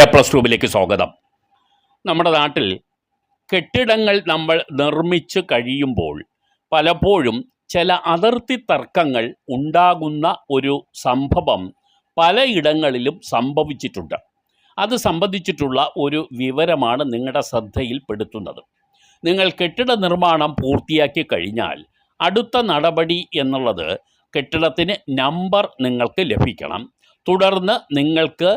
A plus ട്യൂബിലേക്ക് സ്വാഗതം. നമ്മുടെ നാട്ടിൽ കെട്ടിടങ്ങൾ നമ്മൾ നിർമ്മിച്ച് കഴിയുമ്പോൾ പലപ്പോഴും ചില അതിർത്തി തർക്കങ്ങൾ ഉണ്ടാകുന്ന ഒരു സംഭവം പലയിടങ്ങളിലും സംഭവിച്ചിട്ടുണ്ട്. അത് സംബന്ധിച്ചിട്ടുള്ള ഒരു വിവരമാണ് നിങ്ങളുടെ ശ്രദ്ധയിൽപ്പെടുത്തുന്നത്. നിങ്ങൾ കെട്ടിട നിർമ്മാണം പൂർത്തിയാക്കി കഴിഞ്ഞാൽ അടുത്ത നടപടി എന്നുള്ളത് കെട്ടിടത്തിന് നമ്പർ നിങ്ങൾക്ക് ലഭിക്കണം. തുടർന്ന് നിങ്ങൾക്ക്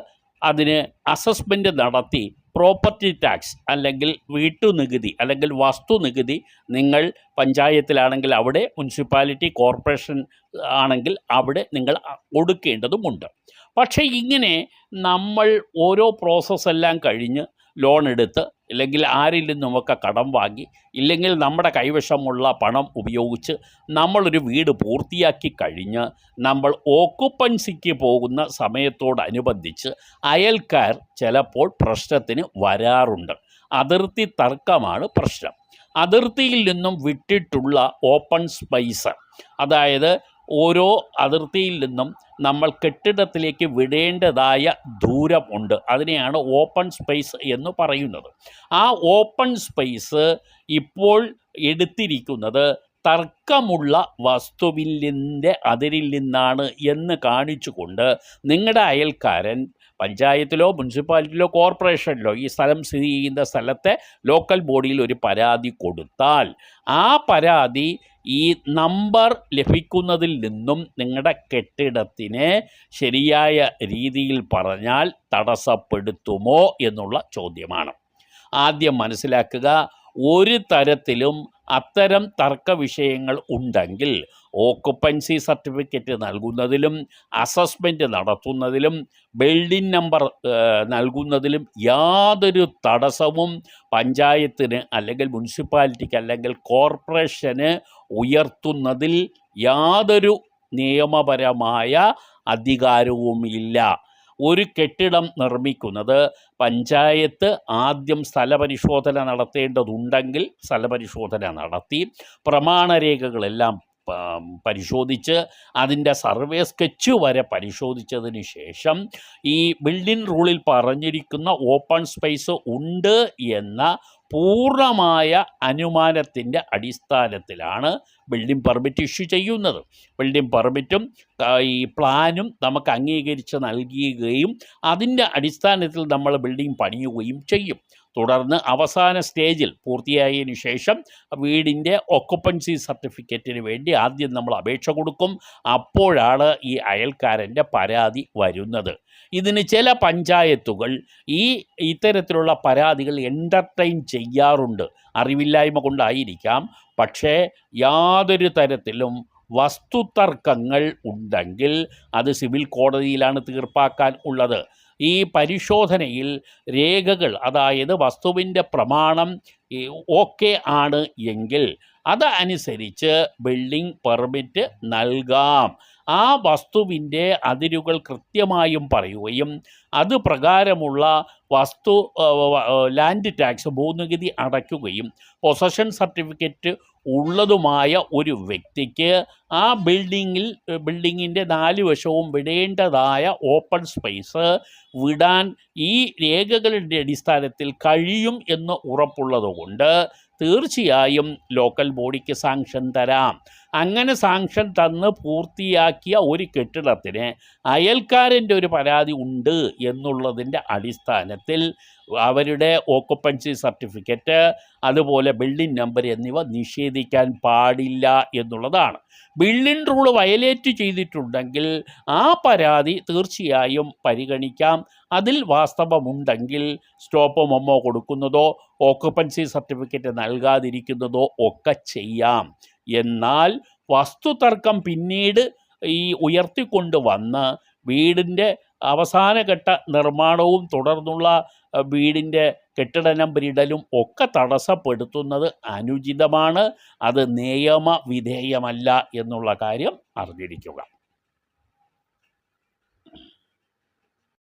അതിന് അസസ്മെന്റ് നടത്തി പ്രോപ്പർട്ടി ടാക്സ് അല്ലെങ്കിൽ വീട്ടുനികുതി അല്ലെങ്കിൽ വസ്തുനികുതി നിങ്ങൾ പഞ്ചായത്തിലാണെങ്കിൽ അവിടെ മുനിസിപ്പാലിറ്റി കോർപ്പറേഷൻ ആണെങ്കിൽ അവിടെ നിങ്ങൾ കൊടുക്കേണ്ടതുമുണ്ട്. പക്ഷേ ഇങ്ങനെ നമ്മൾ ഓരോ പ്രോസസ്സെല്ലാം കഴിഞ്ഞ് ലോൺ എടുത്ത് അല്ലെങ്കിൽ ആരിൽ നിന്നുമൊക്കെ കടം വാങ്ങി ഇല്ലെങ്കിൽ നമ്മുടെ കൈവശമുള്ള പണം ഉപയോഗിച്ച് നമ്മളൊരു വീട് പൂർത്തിയാക്കി കഴിഞ്ഞ് നമ്മൾ ഓക്കുപ്പൻസിക്ക് പോകുന്ന സമയത്തോടനുബന്ധിച്ച് അയൽക്കാർ ചിലപ്പോൾ പ്രശ്നത്തിന് വരാറുണ്ട്. അതിർത്തി തർക്കമാണ് പ്രശ്നം. അതിർത്തിയിൽ നിന്നും വിട്ടിട്ടുള്ള ഓപ്പൺ സ്പേസ് അതായത് ഓരോ അതിർത്തിയിൽ നിന്നും നമ്മൾ കെട്ടിടത്തിലേക്ക് വിടേണ്ടതായ ദൂരമുണ്ട് അതിനെയാണ് ഓപ്പൺ സ്പേസ് എന്ന് പറയുന്നത്. ആ ഓപ്പൺ സ്പേസ് ഇപ്പോൾ എടുത്തിരിക്കുന്നത് തർക്കമുള്ള വസ്തുവിന്റെ അതിരിൽ നിന്നാണ് എന്ന് കാണിച്ചുകൊണ്ട് നിങ്ങളുടെ അയൽക്കാരൻ പഞ്ചായത്തിലോ മുനിസിപ്പാലിറ്റിയിലോ കോർപ്പറേഷനിലോ ഈ സ്ഥലം സ്ഥിതി ചെയ്യുന്ന സ്ഥലത്തെ ലോക്കൽ ബോഡിയിൽ ഒരു പരാതി കൊടുത്താൽ ആ പരാതി ഈ നമ്പർ ലഭിക്കുന്നതിൽ നിന്നും നിങ്ങളുടെ കെട്ടിടത്തിന് ശരിയായ രീതിയിൽ പറഞ്ഞാൽ തടസ്സപ്പെടുത്തുമോ എന്നുള്ള ചോദ്യമാണ്. ആദ്യം മനസ്സിലാക്കുക ഒരു തരത്തിലും അത്തരം തർക്ക വിഷയങ്ങൾ ഉണ്ടെങ്കിൽ ഓക്കുപ്പൻസി സർട്ടിഫിക്കറ്റ് നൽകുന്നതിലും അസസ്മെന്റ് നടത്തുന്നതിലും ബിൽഡിംഗ് നമ്പർ നൽകുന്നതിലും യാതൊരു തടസ്സവും പഞ്ചായത്തിന് അല്ലെങ്കിൽ മുനിസിപ്പാലിറ്റിക്ക് അല്ലെങ്കിൽ കോർപ്പറേഷന് ഉയർത്തുന്നതിൽ യാതൊരു നിയമപരമായ അധികാരവുമില്ല ഒരു കെട്ടിടം നിർമ്മിക്കുന്നത് പഞ്ചായത്ത് ആദ്യം സ്ഥലപരിശോധന നടത്തേണ്ടതുണ്ടെങ്കിൽ സ്ഥലപരിശോധന നടത്തി പ്രമാണരേഖകളെല്ലാം പരിശോധിച്ച് അതിന്റെ സർവേ സ്കെച്ച് വരെ പരിശോധിച്ചതിന് ശേഷം ഈ ബിൽഡിംഗ് റൂളിൽ പറഞ്ഞിരിക്കുന്ന ഓപ്പൺ സ്പേസ് ഉണ്ട് എന്ന പൂർണമായ അനുമാനത്തിന്റെ അടിസ്ഥാനത്തിലാണ് ബിൽഡിംഗ് പെർമിറ്റ് ഇഷ്യൂ ചെയ്യുന്നത്. ബിൽഡിംഗ് പെർമിറ്റും ഈ പ്ലാനും നമുക്ക് അംഗീകരിച്ച് നൽകുകയും അതിന്റെ അടിസ്ഥാനത്തിൽ നമ്മൾ ബിൽഡിംഗ് പണിയുകയും ചെയ്യും. തുടർന്ന് അവസാന സ്റ്റേജിൽ പൂർത്തിയായതിനു ശേഷം വീടിന്റെ ഒക്കുപ്പൻസി സർട്ടിഫിക്കറ്റിന് വേണ്ടി ആദ്യം നമ്മൾ അപേക്ഷ കൊടുക്കും. അപ്പോഴാണ് ഈ അയൽക്കാരന്റെ പരാതി വരുന്നത്. ഇതിന് ചില പഞ്ചായത്തുകൾ ഈ ഇത്തരത്തിലുള്ള പരാതികൾ എന്റർടൈൻ ചെയ്യാറുണ്ട്. അറിവില്ലായ്മ കൊണ്ടായിരിക്കാം. പക്ഷേ യാതൊരു തരത്തിലും വസ്തുതർക്കങ്ങൾ ഉണ്ടെങ്കിൽ അത് സിവിൽ കോടതിയിലാണ് തീർപ്പാക്കാൻ ഉള്ളത്. ഈ പരിശോധനയിൽ രേഖകൾ അതായത് വസ്തുവിന്റെ പ്രമാണം ഓക്കെ ആണ് എങ്കിൽ അതനുസരിച്ച് ബിൽഡിംഗ് പെർമിറ്റ് നൽകാം. ആ വസ്തുവിന്റെ അതിരുകൾ കൃത്യമായും പറയുകയും അത് പ്രകാരമുള്ള വസ്തു ലാൻഡ് ടാക്സ് ഭൂനികുതി അടയ്ക്കുകയും പൊസഷൻ സർട്ടിഫിക്കറ്റ് ഉള്ളതുമായ ഒരു വ്യക്തിക്ക് ആ ബിൽഡിങ്ങിൽ ബിൽഡിങ്ങിന്റെ നാല് വശവും വിടേണ്ടതായ ഓപ്പൺ സ്പേസ് വിടാൻ ഈ രേഖകളുടെ അടിസ്ഥാനത്തിൽ കഴിയും എന്ന് ഉറപ്പുള്ളതുകൊണ്ട് തീർച്ചയായും ലോക്കൽ ബോഡിക്ക് സാങ്ഷൻ തരാം. അങ്ങനെ സാങ്ഷൻ തന്ന് പൂർത്തിയാക്കിയ ഒരു കെട്ടിടത്തിന് അയൽക്കാരന്റെ ഒരു പരാതി ഉണ്ട് എന്നുള്ളതിന്റെ അടിസ്ഥാനത്തിൽ അവരുടെ ഓക്കുപ്പൻസി സർട്ടിഫിക്കറ്റ് അതുപോലെ ബിൽഡിംഗ് നമ്പർ എന്നിവ നിഷേധിക്കാൻ പാടില്ല എന്നുള്ളതാണ്. ബിൽഡിംഗ് റൂൾ വയലേറ്റ് ചെയ്തിട്ടുണ്ടെങ്കിൽ ആ പരാതി തീർച്ചയായും പരിഗണിക്കാം. അതിൽ വാസ്തവമുണ്ടെങ്കിൽ സ്റ്റോപ്പ് മൊമ്മോ കൊടുക്കുന്നതോ ഓക്കുപ്പൻസി സർട്ടിഫിക്കറ്റ് നൽകാതിരിക്കുന്നതോ ഒക്കെ ചെയ്യാം. എന്നാൽ വസ്തുതർക്കം പിന്നീട് ഈ ഉയർത്തിക്കൊണ്ട് വന്ന് വീടിന്റെ അവസാനഘട്ട നിർമ്മാണവും തുടർന്നുള്ള വീടിന്റെ കെട്ടിട നമ്പരിടലും ഒക്കെ തടസ്സപ്പെടുത്തുന്നത് അനുചിതമാണ്. അത് നിയമവിധേയമല്ല എന്നുള്ള കാര്യം അറിഞ്ഞിരിക്കുക.